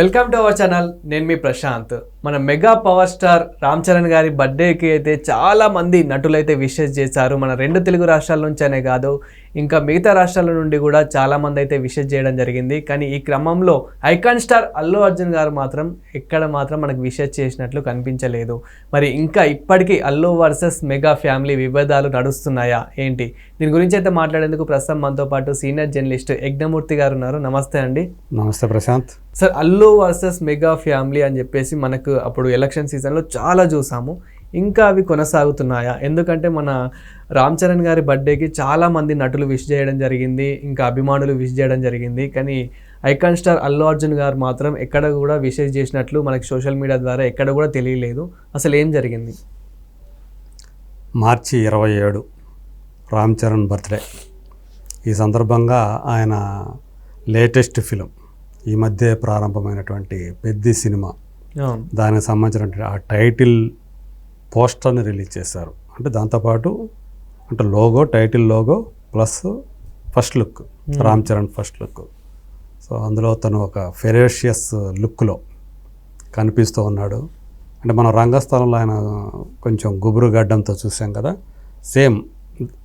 Welcome to our channel నేను మీ ప్రశాంత్. మన mega power star Ram Charan గారి బర్త్డేకి అయితే చాలా మంది నటులైతే విషెస్ చేశారు. మన రెండు తెలుగు రాష్ట్రాల నుంచనే కాదు ఇంకా మిగతా రాష్ట్రాల నుండి కూడా చాలా మంది అయితే విషెస్ చేయడం జరిగింది. కానీ ఈ క్రమంలో ఐకాన్ స్టార్ అల్లు అర్జున్ గారు మాత్రం ఎక్కడ మాత్రం మనకు విషెస్ చేసినట్లు కనిపించలేదు. మరి ఇంకా ఇప్పటికీ అల్లు వర్సెస్ మెగా ఫ్యామిలీ విభేదాలు నడుస్తున్నాయా? ఏంటి? దీని గురించి అయితే మాట్లాడేందుకు ప్రస్తుతం మనతో పాటు సీనియర్ జర్నలిస్ట్ యజ్ఞమూర్తి గారు ఉన్నారు. నమస్తే అండి. నమస్తే Prashanth. Sir Allu versus mega family అని చెప్పేసి మనకు అప్పుడు ఎలక్షన్ సీజన్లో చాలా చూసాము. ఇంకా అవి కొనసాగుతున్నాయా? ఎందుకంటే మన రామ్ చరణ్ గారి బర్త్డేకి చాలా మంది నటులు విష్ చేయడం జరిగింది ఇంకా అభిమానులు విష్ చేయడం జరిగింది. కానీ ఐకాన్ స్టార్ అల్లు అర్జున్ గారు మాత్రం ఎక్కడ కూడా విషెస్ చేసినట్లు మనకి సోషల్ మీడియా ద్వారా ఎక్కడ కూడా తెలియలేదు. అసలు ఏం జరిగింది? మార్చి ఇరవై ఏడు రామ్ చరణ్ బర్త్డే. ఈ సందర్భంగా ఆయన లేటెస్ట్ ఫిలిం ఈ మధ్య ప్రారంభమైనటువంటి పెద్ది సినిమా. దానికి సంబంధించినటువంటి ఆ టైటిల్ పోస్టర్ని రిలీజ్ చేశారు. అంటే దాంతోపాటు అంటే logo title logo plus first look Ram Charan first look. So అందులో తను ఒక ఫెరేషియస్ లుక్లో కనిపిస్తూ ఉన్నాడు. అంటే మన రంగస్థలంలో ఆయన కొంచెం గుబురు గడ్డంతో చూసాం కదా. సేమ్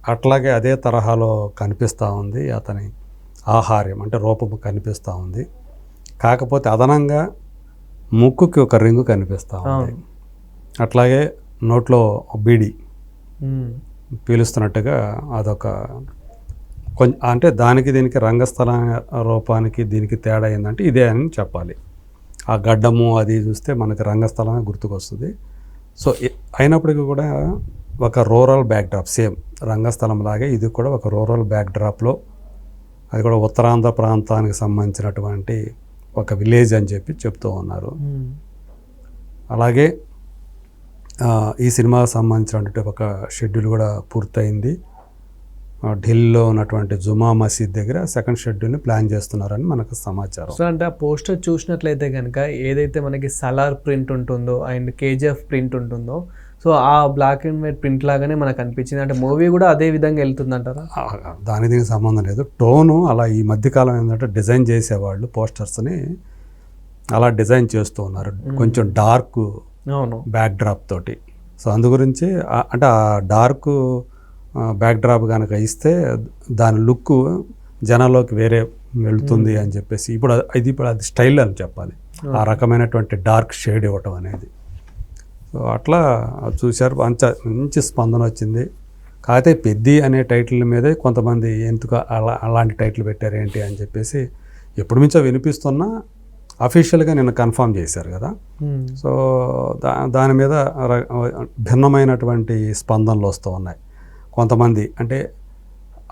అట్లాగే అదే తరహాలో కనిపిస్తూ ఉంది అతని ఆహార్యం అంటే రూపము కనిపిస్తూ ఉంది. కాకపోతే అదనంగా ముక్కుకి ఒక రింగు కనిపిస్తూ ఉంది. అట్లాగే నోట్లో బీడి. పీలుస్తున్నట్టుగా అదొక కొంచెం అంటే దానికి దీనికి రంగస్థల రూపానికి దీనికి తేడా ఏంటంటే ఇదే అని చెప్పాలి ఆ గడ్డము అది చూస్తే మనకి రంగస్థలమే గుర్తుకొస్తుంది సో అయినప్పటికీ కూడా ఒక రూరల్ బ్యాక్డ్రాప్ సేమ్ రంగస్థలం లాగే ఇది కూడా ఒక రూరల్ బ్యాక్డ్రాప్లో అది కూడా ఉత్తరాంధ్ర ప్రాంతానికి సంబంధించినటువంటి ఒక విలేజ్ అని చెప్పి చెప్తూ ఉన్నారు. అలాగే ఈ సినిమాకి సంబంధించినటువంటి ఒక షెడ్యూల్ కూడా పూర్తయింది. ఢిల్లీలో ఉన్నటువంటి జుమా మసీద్ దగ్గర సెకండ్ షెడ్యూల్ని ప్లాన్ చేస్తున్నారని మనకు సమాచారం. సో అంటే ఆ పోస్టర్ చూసినట్లయితే కనుక ఏదైతే మనకి సలార్ ప్రింట్ ఉంటుందో అండ్ కేజీఎఫ్ ప్రింట్ ఉంటుందో సో ఆ బ్లాక్ అండ్ వైట్ ప్రింట్ లాగానే మనకు అనిపించింది. అంటే మూవీ కూడా అదే విధంగా వెళ్తుందంటారా? ఆ, దానికి దీనికి సంబంధం లేదు. టోను అలా ఈ మధ్యకాలం ఏంటంటే డిజైన్ చేసేవాళ్ళు పోస్టర్స్ని అలా డిజైన్ చేస్తూ ఉన్నారు. కొంచెం డార్క్ అవును. బ్యాక్ డ్రాప్ తోటి. సో అందు గురించి అంటే ఆ డార్క్ బ్యాక్ డ్రాప్ కనుక ఇస్తే దాని లుక్ జనాల్లోకి వేరే వెళ్తుంది అని చెప్పేసి ఇప్పుడు ఇది ఇప్పుడు అది స్టైల్ అని చెప్పాలి. ఆ రకమైనటువంటి డార్క్ షేడ్ ఇవ్వటం అనేది. సో అట్లా చూశారు. మంచి మంచి స్పందన వచ్చింది. కాకపోతే పెద్ది అనే టైటిల్ మీదే కొంతమంది ఎందుకు అలా అలాంటి టైటిల్ పెట్టారు ఏంటి అని చెప్పేసి ఎప్పటి నుంచో వినిపిస్తున్నా అఫీషియల్గా నిన్న కన్ఫర్మ్ చేశారు కదా. సో దా దాని మీద భిన్నమైనటువంటి స్పందనలు వస్తూ ఉన్నాయి. కొంతమంది అంటే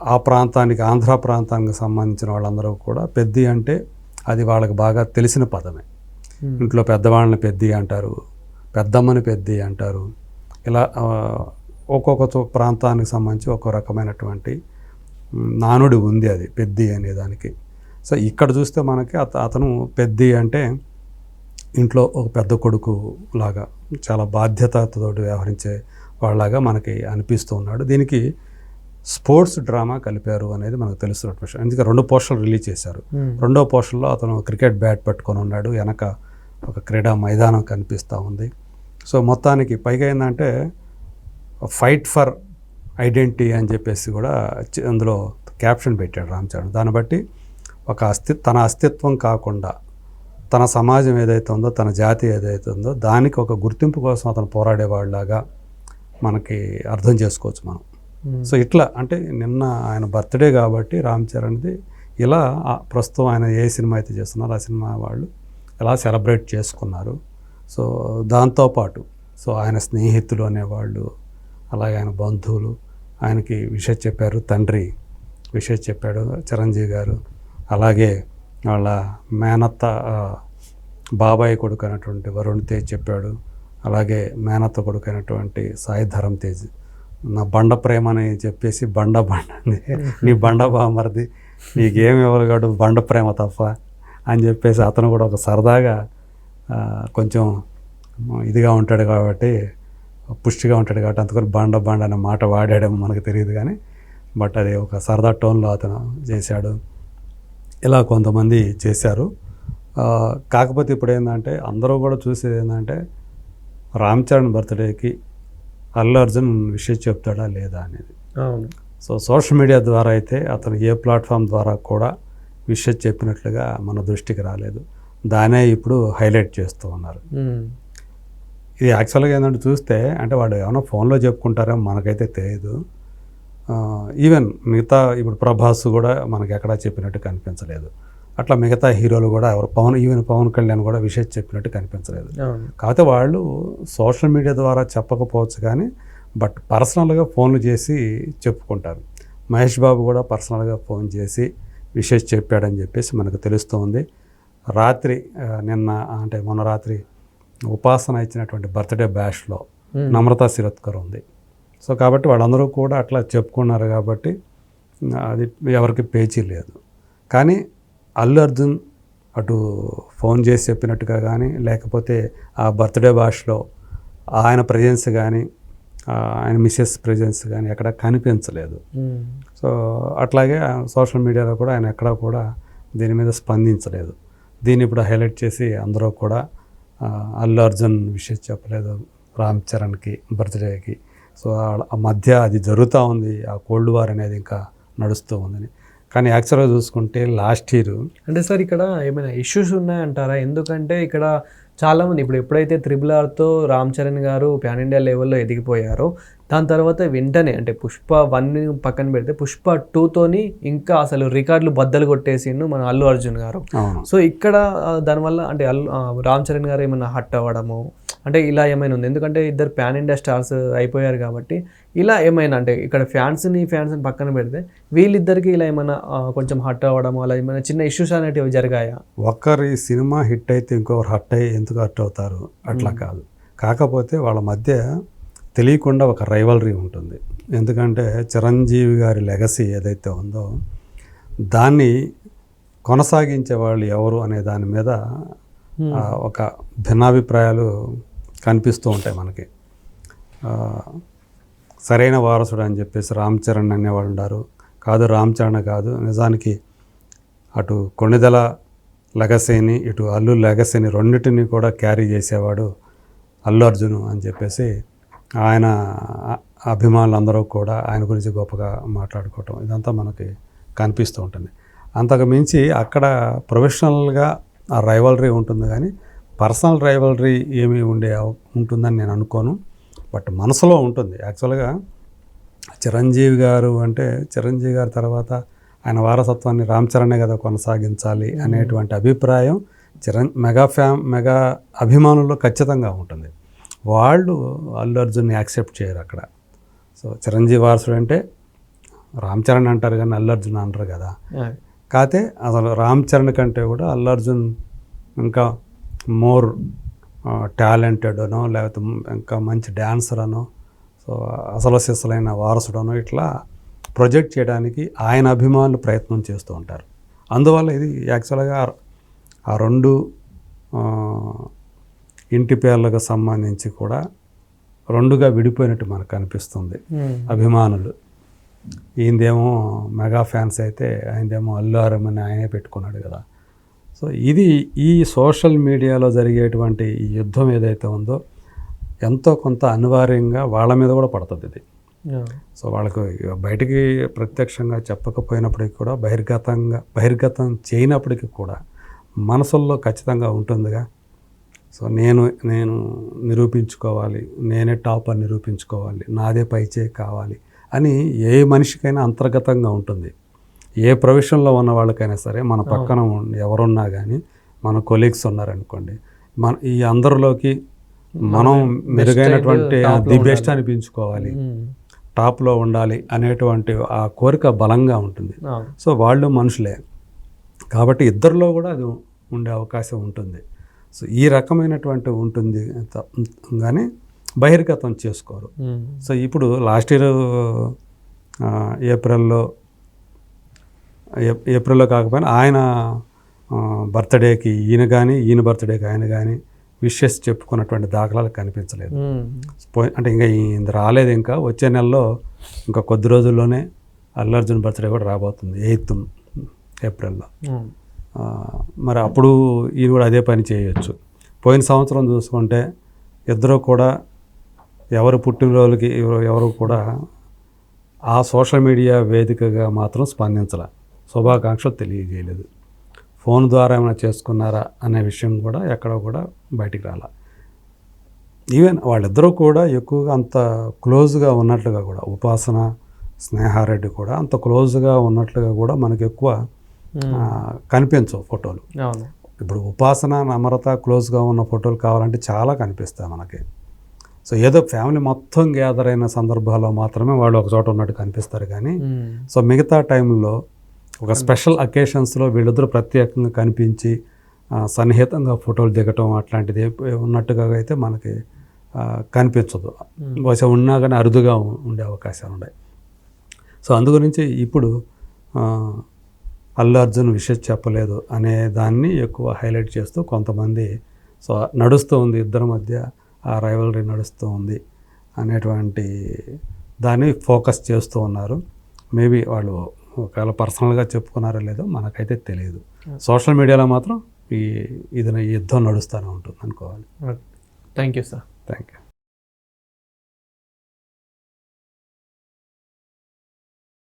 ఆ ప్రాంతానికి ఆంధ్ర ప్రాంతానికి సంబంధించిన వాళ్ళందరూ కూడా పెద్ది అంటే అది వాళ్ళకి బాగా తెలిసిన పదమే. మ్మ్. ఇంట్లో పెద్దవాళ్ళని పెద్ది అంటారు పెద్దమ్మని పెద్ది అంటారు. ఇలా ఒక్కొక్క ప్రాంతానికి సంబంధించి ఒక్కో రకమైనటువంటి నానుడి ఉంది అది పెద్ది అనే దానికి. సో ఇక్కడ చూస్తే మనకి అత అతను పెద్ది అంటే ఇంట్లో ఒక పెద్ద కొడుకు లాగా చాలా బాధ్యతతో వ్యవహరించే వాళ్ళలాగా మనకి అనిపిస్తూ ఉన్నాడు. దీనికి స్పోర్ట్స్ డ్రామా కలిపారు అనేది మనకు తెలుస్తున్న విషయం. ఎందుకంటే రెండు పోస్టర్లు రిలీజ్ చేశారు. రెండో పోస్టర్లో అతను క్రికెట్ బ్యాట్ పట్టుకొని ఉన్నాడు. వెనక ఒక క్రీడా మైదానం కనిపిస్తూ ఉంది. సో మొత్తానికి పైగా ఏంటంటే ఫైట్ ఫర్ ఐడెంటిటీ అని చెప్పేసి కూడా అందులో క్యాప్షన్ పెట్టాడు రామ్ చరణ్. దాన్ని బట్టి ఒక అస్తి తన అస్తిత్వం కాకుండా తన సమాజం ఏదైతే ఉందో తన జాతి ఏదైతే ఉందో దానికి ఒక గుర్తింపు కోసం అతను పోరాడేవాళ్ళలాగా మనకి అర్థం చేసుకోవచ్చు మనం. సో ఇట్లా అంటే నిన్న ఆయన బర్త్డే కాబట్టి రామ్ చరణ్ది ఇలా ప్రస్తుతం ఆయన ఏ సినిమా అయితే చేస్తున్నారో ఆ సినిమా వాళ్ళు ఎలా సెలబ్రేట్ చేసుకున్నారు. సో దాంతోపాటు సో ఆయన స్నేహితులు అనేవాళ్ళు అలాగే ఆయన బంధువులు ఆయనకి విషయం చెప్పారు తండ్రి విషయం చెప్పాడు చిరంజీవి గారు. అలాగే వాళ్ళ మేనత్త బాబాయ్ కొడుకు అయినటువంటి వరుణ్ తేజ్ చెప్పాడు. అలాగే మేనత్త కొడుకు అయినటువంటి సాయి ధరమ్ తేజ్. నా బండ ప్రేమ అని చెప్పేసి బండ బండ నీ బండ బామరిది నీకేం ఇవ్వగలడు బండ ప్రేమ తప్ప అని చెప్పేసి అతను కూడా ఒక సరదాగా కొంచెం ఇదిగా ఉంటాడు కాబట్టి పుష్టిగా ఉంటాడు కాబట్టి అందుకని బండ బండ అనే మాట వాడాడేమో మనకు తెలియదు కానీ బట్ అది ఒక సరదా టోన్లో అతను చేశాడు. ఇలా కొంతమంది చేశారు. కాకపోతే ఇప్పుడు ఏంటంటే అందరూ కూడా చూసేది ఏంటంటే రామ్ చరణ్ బర్త్డేకి అల్లు అర్జున్ విషయం చెప్తాడా లేదా అనేది. సో సోషల్ మీడియా ద్వారా అయితే అతను ఏ ప్లాట్ఫామ్ ద్వారా కూడా విషయం చెప్పినట్లుగా మన దృష్టికి రాలేదు. దానే ఇప్పుడు హైలైట్ చేస్తూ ఉన్నారు. ఇది యాక్చువల్గా ఏంటంటే చూస్తే అంటే వాడు ఏమైనా ఫోన్లో చెప్పుకుంటారో మనకైతే తెలియదు ఈవెన్ మిగతా ఇప్పుడు ప్రభాస్ కూడా మనకి ఎక్కడా చెప్పినట్టు కనిపించలేదు. అట్లా మిగతా హీరోలు కూడా ఎవరు పవన్ ఈవెన్ పవన్ కళ్యాణ్ కూడా విషయం చెప్పినట్టు కనిపించలేదు. కాకపోతే వాళ్ళు సోషల్ మీడియా ద్వారా చెప్పకపోవచ్చు కానీ బట్ పర్సనల్గా ఫోన్లు చేసి చెప్పుకుంటారు. మహేష్ బాబు కూడా పర్సనల్గా ఫోన్ చేసి విషయం చెప్పాడని చెప్పేసి మనకు తెలుస్తుంది. రాత్రి నిన్న అంటే మొన్న రాత్రి ఉపాసన ఇచ్చినటువంటి బర్త్డే బ్యాష్లో. నమ్రతా శిరత్కర్ ఉంది. సో కాబట్టి వాళ్ళందరూ కూడా అట్లా చెప్పుకున్నారు కాబట్టి అది ఎవరికి పేచీ లేదు. కానీ అల్లు అర్జున్ అటు ఫోన్ చేసి చెప్పినట్టుగా కానీ లేకపోతే ఆ బర్త్డే భాషలో ఆయన ప్రజెన్స్ కానీ ఆయన మిస్సెస్ ప్రజెన్స్ కానీ ఎక్కడ కనిపించలేదు. ఉమ్. సో అట్లాగే సోషల్ మీడియాలో కూడా ఆయన ఎక్కడా కూడా దీని మీద స్పందించలేదు. దీన్ని ఇప్పుడు హైలైట్ చేసి అందరూ కూడా అల్లు అర్జున్ విషయం చెప్పలేదు. రామ్ చరణ్కి బర్త్డేకి సో ఆ- మధ్య అది జరుగుతూ ఉంది. ఆ కోల్డ్ వార్ అనేది ఇంకా నడుస్తూ ఉందని. కానీ యాక్చువల్గా చూసుకుంటే లాస్ట్ ఇయర్ అంటే సార్ ఇక్కడ ఏమైనా ఇష్యూస్ ఉన్నాయంటారా? ఎందుకంటే ఇక్కడ చాలామంది ఇప్పుడు ఎప్పుడైతే త్రిబుల్ ఆర్తో రామ్ చరణ్ గారు ప్యాన్ ఇండియా లెవెల్లో ఎదిగిపోయారో దాని తర్వాత వెంటనే అంటే పుష్ప వన్ పక్కన పెడితే పుష్ప టూతోని ఇంకా అసలు రికార్డులు బద్దలు కొట్టేసిండు మన అల్లు అర్జున్ గారు. సో ఇక్కడ దానివల్ల అంటే అల్లు రామ్ చరణ్ గారు ఏమైనా హట్ అవ్వడము అంటే ఇలా ఏమైనా ఉంది? ఎందుకంటే ఇద్దరు ప్యాన్ ఇండియా స్టార్స్ అయిపోయారు కాబట్టి ఇలా ఏమైనా అంటే ఇక్కడ ఫ్యాన్స్ని ఫ్యాన్స్ని పక్కన పెడితే వీళ్ళిద్దరికి ఇలా ఏమైనా కొంచెం హట్ అవ్వడము అలా ఏమైనా చిన్న ఇష్యూస్ అనేటివి జరిగాయా? ఒక్కరి సినిమా హిట్ అయితే ఇంకొకరు హట్ అయ్యి ఎందుకు హట్ అవుతారు? అట్లా కాదు. కాకపోతే వాళ్ళ మధ్య తెలియకుండా ఒక రైవలరీ ఉంటుంది. ఎందుకంటే చిరంజీవి గారి లెగసీ ఏదైతే ఉందో దాన్ని కొనసాగించే వాళ్ళు ఎవరు అనే దాని మీద ఒక భిన్నాభిప్రాయాలు కనిపిస్తూ ఉంటాయి మనకి. సరైన వారసుడు అని చెప్పేసి రామ్ చరణ్ అనేవాళ్ళు ఉన్నారు. కాదు రామ్ చరణ్ కాదు నిజానికి అటు కొణిదల లెగసీని ఇటు అల్లు లెగసీని రెండింటిని కూడా క్యారీ చేసేవాడు అల్లు అర్జును అని చెప్పేసి ఆయన అభిమానులందరూ కూడా ఆయన గురించి గొప్పగా మాట్లాడుకోవటం ఇదంతా మనకి కనిపిస్తూ ఉంటుంది. అంతకు మించి అక్కడ ప్రొఫెషనల్గా ఆ రైవలరీ ఉంటుంది కానీ పర్సనల్ రైవలరీ ఏమీ ఉండే ఉంటుందని నేను అనుకోను. బట్ మనసులో ఉంటుంది. యాక్చువల్గా చిరంజీవి గారు అంటే చిరంజీవి గారి తర్వాత ఆయన వారసత్వాన్ని రామ్ చరణే కదా కొనసాగించాలి అనేటువంటి అభిప్రాయం చిరం మెగా ఫ్యామ్ మెగా అభిమానుల్లో ఖచ్చితంగా ఉంటుంది. వాళ్ళు అల్లు అర్జున్ని యాక్సెప్ట్ చేయరు అక్కడ. సో చిరంజీవి వారసుడు అంటే రామ్ చరణ్ అంటారు కానీ అల్లు అర్జున్ అంటారు కదా. కాకపోతే అసలు రామ్ చరణ్ కంటే కూడా అల్లు అర్జున్ ఇంకా మోర్ టాలెంటెడ్ అనో లేకపోతే ఇంకా మంచి డాన్సర్ అనో సో అసలు సిసలైన వారసుడనో ఇట్లా ప్రొజెక్ట్ చేయడానికి ఆయన అభిమానులు ప్రయత్నం చేస్తూ ఉంటారు. అందువల్ల ఇది యాక్చువల్గా ఆ రెండు ఇంటి పేర్లకు సంబంధించి కూడా రెండుగా విడిపోయినట్టు మనకు కనిపిస్తుంది అభిమానులు. ఈయనదేమో మెగా ఫ్యాన్స్ అయితే ఆయనదేమో అల్లు అరం అని ఆయనే పెట్టుకున్నాడు కదా. సో ఇది ఈ సోషల్ మీడియాలో జరిగేటువంటి ఈ యుద్ధం ఏదైతే ఉందో ఎంతో కొంత అనివార్యంగా వాళ్ళ మీద కూడా పడుతుంది ఇది. సో వాళ్ళకు బయటికి ప్రత్యక్షంగా చెప్పకపోయినప్పటికీ కూడా బహిర్గతంగా బహిర్గతం చేయనప్పటికీ కూడా మనసుల్లో ఖచ్చితంగా ఉంటుందిగా. సో నేను నేను నిరూపించుకోవాలి నేనే టాప్ అని నిరూపించుకోవాలి నాదే పైచే కావాలి అని ఏ మనిషికైనా అంతర్గతంగా ఉంటుంది. ఏ ప్రొఫెషన్లో ఉన్న వాళ్ళకైనా సరే మన పక్కన ఎవరున్నా కానీ మన కొలీగ్స్ ఉన్నారనుకోండి మన ఈ అందరిలోకి మనం మెరుగైనటువంటి ది బెస్ట్ అనిపించుకోవాలి. టాప్లో ఉండాలి అనేటువంటి ఆ కోరిక బలంగా ఉంటుంది. సో వాళ్ళు మనుషులే. కాబట్టి ఇద్దరిలో కూడా అది ఉండే అవకాశం ఉంటుంది. సో ఈ రకమైనటువంటి ఉంటుంది కానీ బహిర్గతం చేసుకోరు. సో ఇప్పుడు లాస్ట్ ఇయర్ ఏప్రిల్లో ఏప్రిల్లో కాకపోయినా ఆయన బర్త్డేకి ఈయన కానీ ఈయన బర్త్డేకి ఆయన కానీ విషెస్ చెప్పుకున్నటువంటి దాఖలాలు కనిపించలేదు. పోయి అంటే ఇంకా ఇది రాలేదు ఇంకా. వచ్చే నెలలో ఇంకా కొద్ది రోజుల్లోనే అల్లు అర్జున్ బర్త్డే కూడా రాబోతుంది ఎయిత్ ఏప్రిల్లో. మరి అప్పుడు ఈయన కూడా అదే పని చేయొచ్చు. పోయిన సంవత్సరం చూసుకుంటే ఇద్దరు కూడా ఎవరు పుట్టినరోజులకి ఎవరు కూడా ఆ సోషల్ మీడియా వేదికగా మాత్రం స్పందించాల. శుభాకాంక్షలు తెలియజేయలేదు. ఫోన్ ద్వారా ఏమైనా చేసుకున్నారా అనే విషయం కూడా ఎక్కడ కూడా బయటికి రాల. ఈవెన్ వాళ్ళిద్దరూ కూడా ఎక్కువగా అంత క్లోజ్గా ఉన్నట్లుగా కూడా ఉపాసన స్నేహారెడ్డి కూడా అంత క్లోజ్గా ఉన్నట్లుగా కూడా మనకు ఎక్కువ కనిపించవు ఫోటోలు. ఇప్పుడు ఉపాసన నమ్రత క్లోజ్గా ఉన్న ఫోటోలు కావాలంటే చాలా కనిపిస్తాయి మనకి. సో ఏదో ఫ్యామిలీ మొత్తం గ్యాదర్ అయిన సందర్భాల్లో మాత్రమే వాళ్ళు ఒక చోట ఉన్నట్టు కనిపిస్తారు కానీ. సో మిగతా టైంలో ఒక స్పెషల్ అకేషన్స్లో వీళ్ళిద్దరూ ప్రత్యేకంగా కనిపించి సన్నిహితంగా ఫోటోలు దిగటం అట్లాంటిది ఉన్నట్టుగా అయితే మనకి కనిపించదు. బహుశా ఉన్నా కానీ అరుదుగా ఉండే అవకాశాలు ఉన్నాయి సో అందు గురించి ఇప్పుడు అల్లు అర్జున్ విషయం చెప్పలేదు అనే దాన్ని ఎక్కువ హైలైట్ చేస్తూ కొంతమంది సో నడుస్తూ ఉంది ఇద్దరి మధ్య ఆ రైవలరీ నడుస్తూ ఉంది అనేటువంటి దాన్ని ఫోకస్ చేస్తూ ఉన్నారు. మేబీ వాళ్ళు ఒకవేళ పర్సనల్గా చెప్పుకున్నారో లేదో మనకైతే తెలియదు సోషల్ మీడియాలో మాత్రం ఈ ఇది యుద్ధం నడుస్తూనే ఉంటుంది అనుకోవాలి. Thank you sir. Thank you